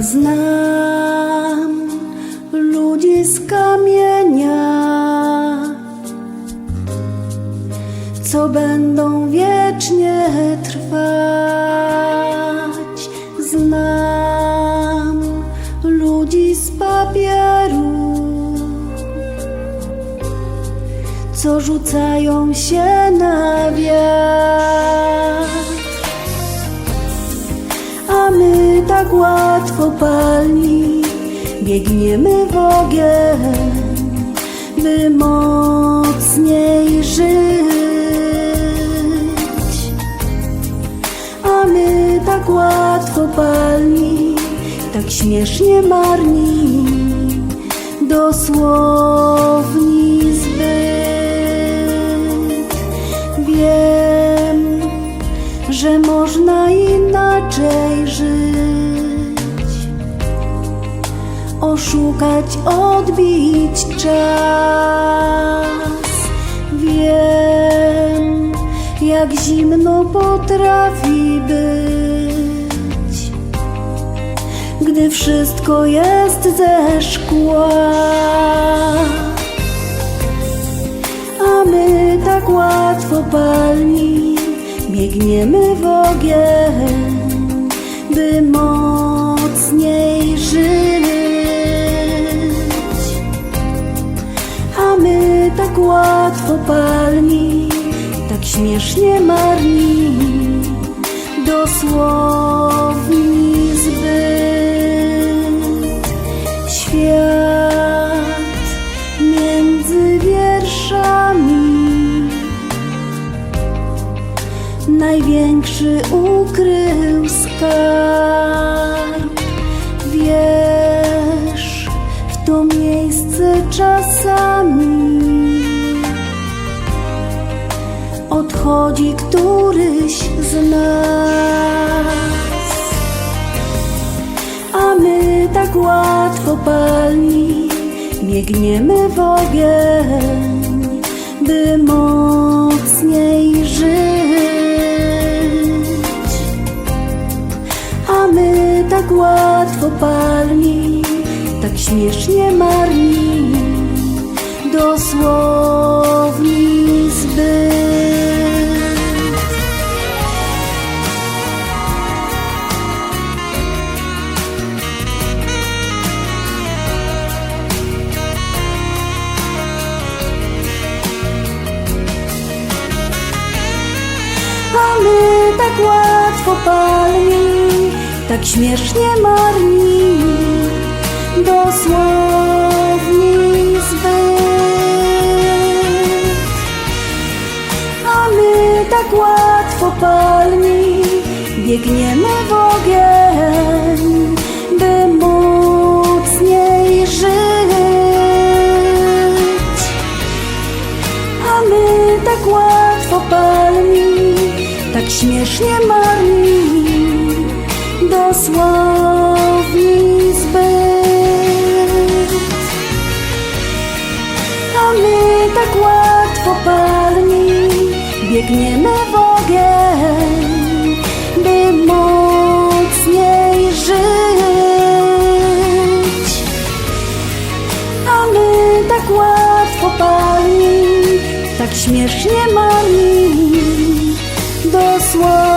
Znam ludzi z kamienia, co będą wiecznie trwać. Znam ludzi z papieru, co rzucają się na wiatr. A my tak łatwo palni biegniemy w ogień, by mocniej żyć. A my tak łatwo palni, tak śmiesznie marni, dosłowni zbyt. Wiem, że można inaczej żyć. Oszukać, odbić czas. Wiem, jak zimno potrafi być, gdy wszystko jest ze szkła. A my tak łatwo palni biegniemy w ogień, by mocniej żyć. A my tak łatwo palni, tak śmiesznie marni, dosłowni zbyt. Świat między wierszami największy ukrył skarb. Wiesz, w to miejsce czasami odchodzi któryś z nas. A my tak łatwo palni biegniemy w ogień, tak łatwo palni, tak śmiesznie marni, dosłowni zbyt. A my tak łatwo palni, tak śmiesznie marni, dosłowni zbyt. A my tak łatwo palni, biegniemy w ogień, by mocniej żyć. A my tak łatwo palni, tak śmiesznie marni, dosłowni zbyt. A my tak łatwo palni, biegniemy w ogień, by mocniej żyć. A my tak łatwo palni, tak śmiesznie marni, dosłownie